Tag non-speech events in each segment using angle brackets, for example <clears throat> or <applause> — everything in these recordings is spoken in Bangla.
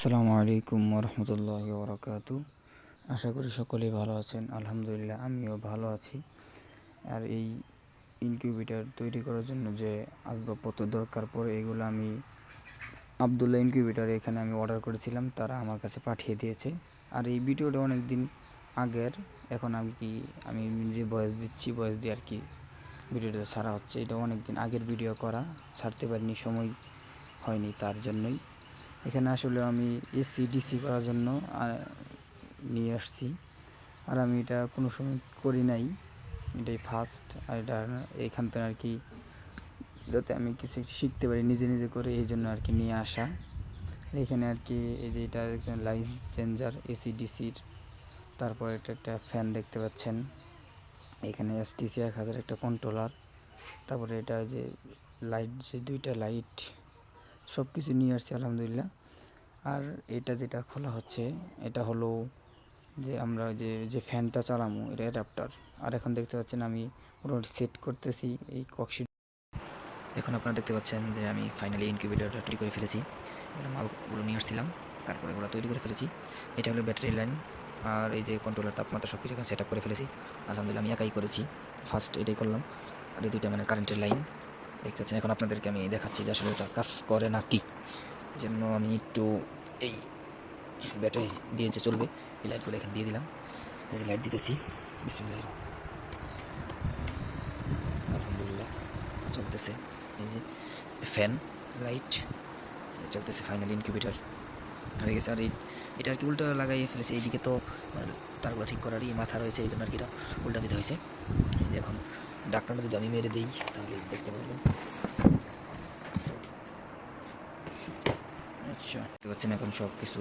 আসসালামু আলাইকুম রহমতুল্লাহ বরকাতু আশা করি সকলেই ভালো আছেন। আলহামদুলিল্লাহ, আমিও ভালো আছি। আর এই ইনকিউবেটার তৈরি করার জন্য যে আসবাবপত্র দরকার পড়ে, এগুলো আমি আবদুল্লাহ ইনকিউবেটার এখানে আমি অর্ডার করেছিলাম, তারা আমার কাছে পাঠিয়ে দিয়েছে। আর এই ভিডিওটা অনেক দিন আগের, এখন আমি কি, আমি নিজে বয়স দিচ্ছি, বয়স দিয়ে আর কি ভিডিওটা ছাড়া হচ্ছে। এটা অনেক দিন আগের ভিডিও করা, ছাড়তে পারিনি, সময় হয়নি তার জন্যই। এখানে আসলে আমি এসি ডিসি করার জন্য নিয়ে আসছি। আর আমি এটা কোনো সময় করি নাই। এটাই ফার্স্ট আর এটা এইখান থেকে আর কি যাতে আমি কিছু শিখতে পারি, নিজে নিজে করে এই জন্য আর কি নিয়ে আসা। এখানে আর কি এই যে এটা লাইট চেঞ্জার এসি ডিসির তারপর এটা একটা ফ্যান দেখতে পাচ্ছেন। এখানে এসটিসি এক হাজার একটা কন্ট্রোলার তারপরে এটা যে লাইট যে দুইটা লাইট সব কিছু নিয়ে আসছি, আলহামদুলিল্লাহ। আর এটা যেটা খোলা হচ্ছে, এটা হলো যে আমরা যে যে ফ্যানটা চালামো, এটা অ্যাডাপ্টার আর এখন দেখতে পাচ্ছেন আমি মোটামুটি সেট করতেছি এই কক্সি এখন আপনারা দেখতে পাচ্ছেন যে আমি ফাইনালি ইনকিউবেটরটা তৈরি করে ফেলেছি। মালগুলো নিয়ে আসছিলাম, তারপরে এগুলো তৈরি করে ফেলেছি। এটা হলো ব্যাটারি লাইন আর এই যে কন্ট্রোলার তাপমাত্রা সব কিছু সেট করে ফেলেছি। আলহামদুলিল্লাহ আমি একাই করেছি ফার্স্ট এটাই করলাম। আর এই দুইটা মানে কারেন্টের লাইন দেখতে পাচ্ছেন এখন আপনাদেরকে আমি দেখাচ্ছি যে আসলে ওটা কাজ করে না কি জন্য আমি একটু এই ব্যাটারি দিয়ে যে চলবে, এই লাইটগুলো এখানে দিয়ে দিলাম। এই লাইট দিতেছি। বিসমিল্লাহ আলহামদুলিল্লাহ, চলতেছে। এই যে ফ্যান লাইট চলতেছে ফাইনাল ইনকিউবেটার হয়ে গেছে। আর এই, এটা আর কি উল্টা লাগাই ফেলেছে। এইদিকে তো মানে তারগুলো ঠিক করারই মাথা রয়েছে এই জন্য আর কি এটা উল্টা দিতে হয়েছে। এখন ডাক্তারটা যদি আমি মেরে দিই তাহলে দেখতে পারবেন। আচ্ছা। দেখতে পাচ্ছেন এখন সব কিছু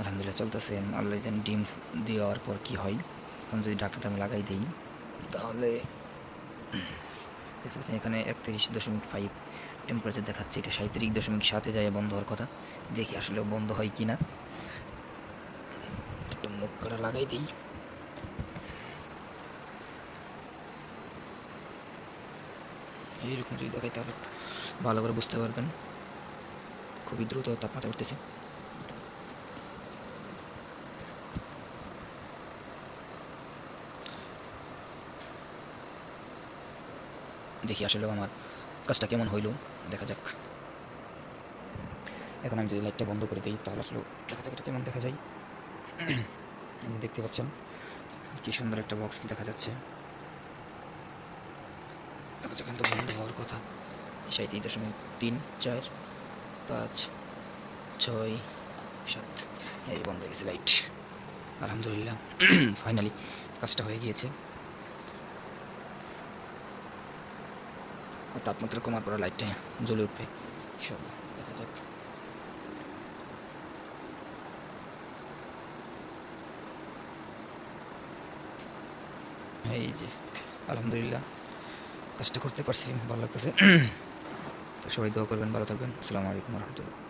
আলহামদুলিল্লাহ চলতেছে। আল্লাহ যেন ডিম দেওয়ার পর কি হয় এখন যদি ডাক্তারটা আমি লাগাই দিই তাহলে দেখতে পাচ্ছেন এখানে একত্রিশ দশমিক ফাইভ টেম্পারেচার দেখাচ্ছে। এটা সাঁত্রিশ দশমিক সাতে যায় বন্ধ হওয়ার কথা। দেখি আসলে বন্ধ হয় কি না একটা মুখ করা লাগাই দিই। এইরকম যদি দেখাই তাহলে একটু ভালো করে বুঝতে পারবেন। খুবই দ্রুত তাপমাত্রা উঠতেছে। দেখি আসলে আমার কাজটা কেমন হইল, দেখা যাক। এখন আমি যদি লাইটটা বন্ধ করে দিই, তাহলে আসলে দেখা যাক এটা কেমন দেখা যায়। দেখতে পাচ্ছেন, কি সুন্দর একটা বক্স দেখা যাচ্ছে। দেখা যাক তো বন্ধ হওয়ার কথা। সাঁত্রিশ দশমিক তিন চার পাঁচ ছয় সাত। এই বন্ধ হয়ে গেছে লাইট আলহামদুলিল্লাহ। <clears throat> ফাইনালি কাজটা হয়ে গিয়েছে। আর তাপমাত্রা কমার পর লাইটটা জ্বলে উঠবে। সব দেখা যাক। এই যে, আলহামদুলিল্লাহ। কাজটা করতে পারছি ভালো লাগতেছে। তো সবাই দোয়া করবেন ভালো থাকবেন। আসসালামু আলাইকুম রহমতুল্লাহ।